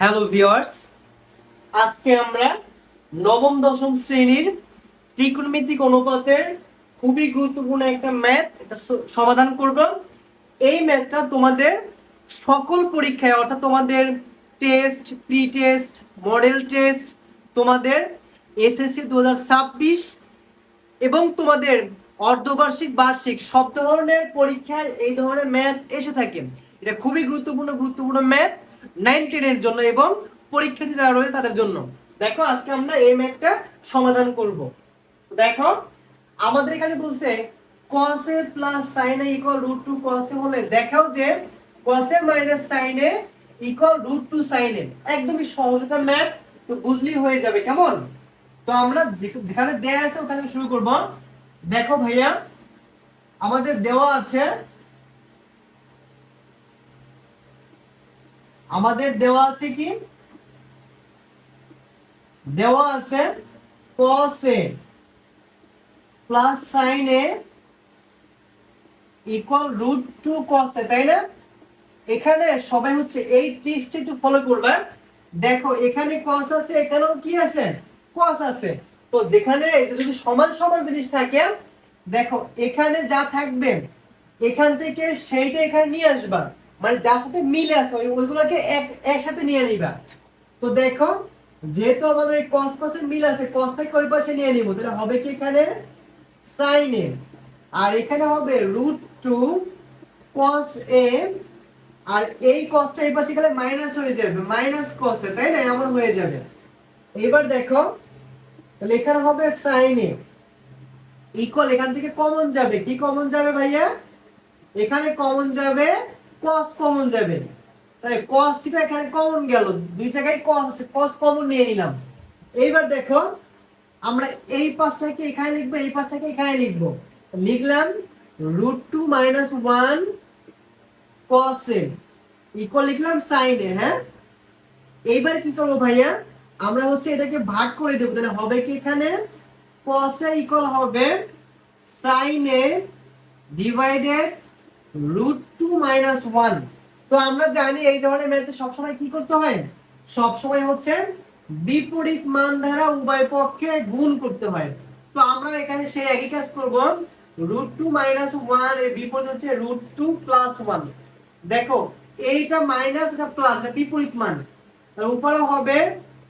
Hello viewers আজকে আমরা নবম, দশম শ্রেণির ত্রিকোণমিতিক অনুপাতের খুবই গুরুত্বপূর্ণ একটা ম্যাথ এটা সমাধান করব। এই ম্যাথটা তোমাদের সকল পরীক্ষায়, অর্থাৎ তোমাদের test pre test model test তোমাদের এসএসসি দু হাজার ছাব্বিশ এবং তোমাদের অর্ধবার্ষিক, বার্ষিক, সব ধরনের পরীক্ষায় এই ধরনের ম্যাথ এসে থাকে। এটা খুবই গুরুত্বপূর্ণ গুরুত্বপূর্ণ ম্যাথ নাইন টেনের জন্য এবং পরীক্ষার্থী যারা রয়েছে তাদের জন্য। দেখো, আজকে আমরা এই ম্যাথটা সমাধান করব। দেখো, আমাদের এখানে বলছে, cos a plus sin a equal root two cos a হলে দেখাও যে cos a minus sin a equal root two sin a একদমই সহজ একটা ম্যাথ তো বুঝলেই হয়ে যাবে, কেমন? তো আমরা যেখানে দেয়া আছে ওখানে শুরু করব। দেখো ভাইয়া, আমাদের দেওয়া আছে, আমাদের দেওয়া আছে কি? দেওয়া আছে plus equal root two cos তাই না? এখানে সবাই হচ্ছে এই ট্রিক্সটা একটু ফলো করবে। দেখো, এখানে cos আছে, এখানেও কি আছে? cos আছে। তো যেখানে যে যদি সমান সমান জিনিস থাকে, দেখো, এখানে যা থাকবে, এখান থেকে সেইটা এখানে নিয়ে আসবা। মানে যার সাথে মিলে আছে, ওই ওইগুলোকে এক একসাথে নিয়ে নিবা। তো দেখো, যেহেতু আমাদের এই cos এর মিল আছে cosটাকে ওই পাশে নিয়ে নিব। তাহলে হবে কি এখানে? sin a আর এখানে হবে রুট টু cos a, আর এই cosটা এই পাশে গেলে মাইনাস হয়ে যাবে। মাইনাস a তাই না? এমন হয়ে যাবে। এবার দেখো তাহলে এখানে হবে sin a ইকুয়াল এখান থেকে কমন যাবে। কি কমন যাবে ভাইয়া? এখানে কমন যাবে, cos কমন যাবে। তাই cos থিটা এখানে কমন গেল। দুই জায়গায় আছে, cos কমন নিয়ে নিলাম। এইবার দেখো আমরা এই পাশটাকে এখানে লিখব, এই পাশটাকে এখানে লিখব। লিখলাম root two minus one cos a equal লিখলাম sin a হ্যাঁ? এইবার কি করব ভাইয়া? আমরা হচ্ছে এটাকে ভাগ করে দেবো। তাহলে হবে কি এখানে? a ইকুয়াল হবে a divided root two minus one তো আমরা জানি এই ধরনের ম্যাথে সবসময় কি করতে হয়? সবসময় হচ্ছে বিপরীত মান দ্বারা উভয় পক্ষে গুণ করতে হয়। তো আমরা এখানে সেই একই কাজ করব। রুট টু মাইনাস ওয়ানের বিপরীত হচ্ছে রুট টু প্লাস ওয়ান দেখো, এইটা মাইনাস এটা প্লাস এটা বিপরীত মান। উপরে হবে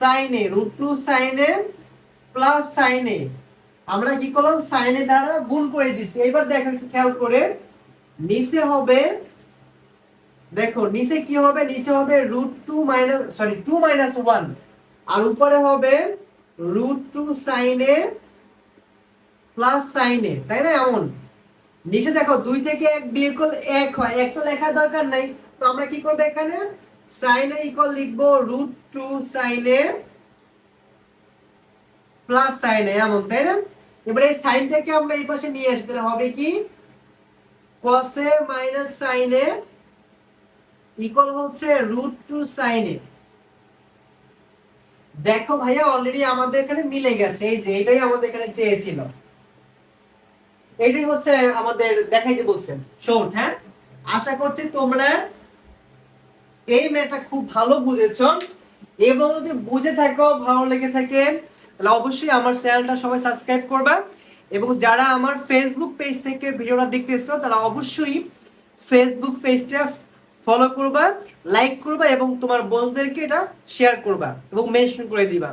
sine root two sine plus sine আমরা কি করলাম? সাইন দ্বারা গুণ করে দিছি। এবার দেখো খেয়াল করে। নিচে হবে, দেখো, নিচে কি হবে? নিচে হবে root two minus sorry two minus one আর উপরে হবে root two sine plus sine তাই না? এমন। নিচে দেখো, দুই থেকে এক বিয়োগ এক হয়। এক তো লেখার দরকার নাই। তো আমরা কি করব এখানে? Sine A equal root two sine plus এমন, তাই না? সাইনটাকে আমরা এই পাশে নিয়ে আসি, তাহলে হবে কি? হচ্ছে রুট টু দেখো ভাইয়া অলরেডি আমাদের এখানে মিলে গেছে, এই যে এটাই আমাদের এখানে চেয়েছিল। এটাই হচ্ছে আমাদের, দেখাইতে বলছেন শোন হ্যাঁ? আশা করছি তোমরা এই মেয়েটা খুব ভালো বুঝেছ। এবং যদি বুঝে থাকো, ভালো লেগে থাকে, তাহলে অবশ্যই আমার চ্যানেলটা সবাই সাবস্ক্রাইব করবা। এবং যারা আমার ফেসবুক পেজ থেকে ভিডিওটা দেখতেছো তারা অবশ্যই ফেসবুক পেজটা ফলো করবা লাইক করবা এবং তোমার বন্ধুদেরকে এটা শেয়ার করবা এবং মেনশন করে দিবা।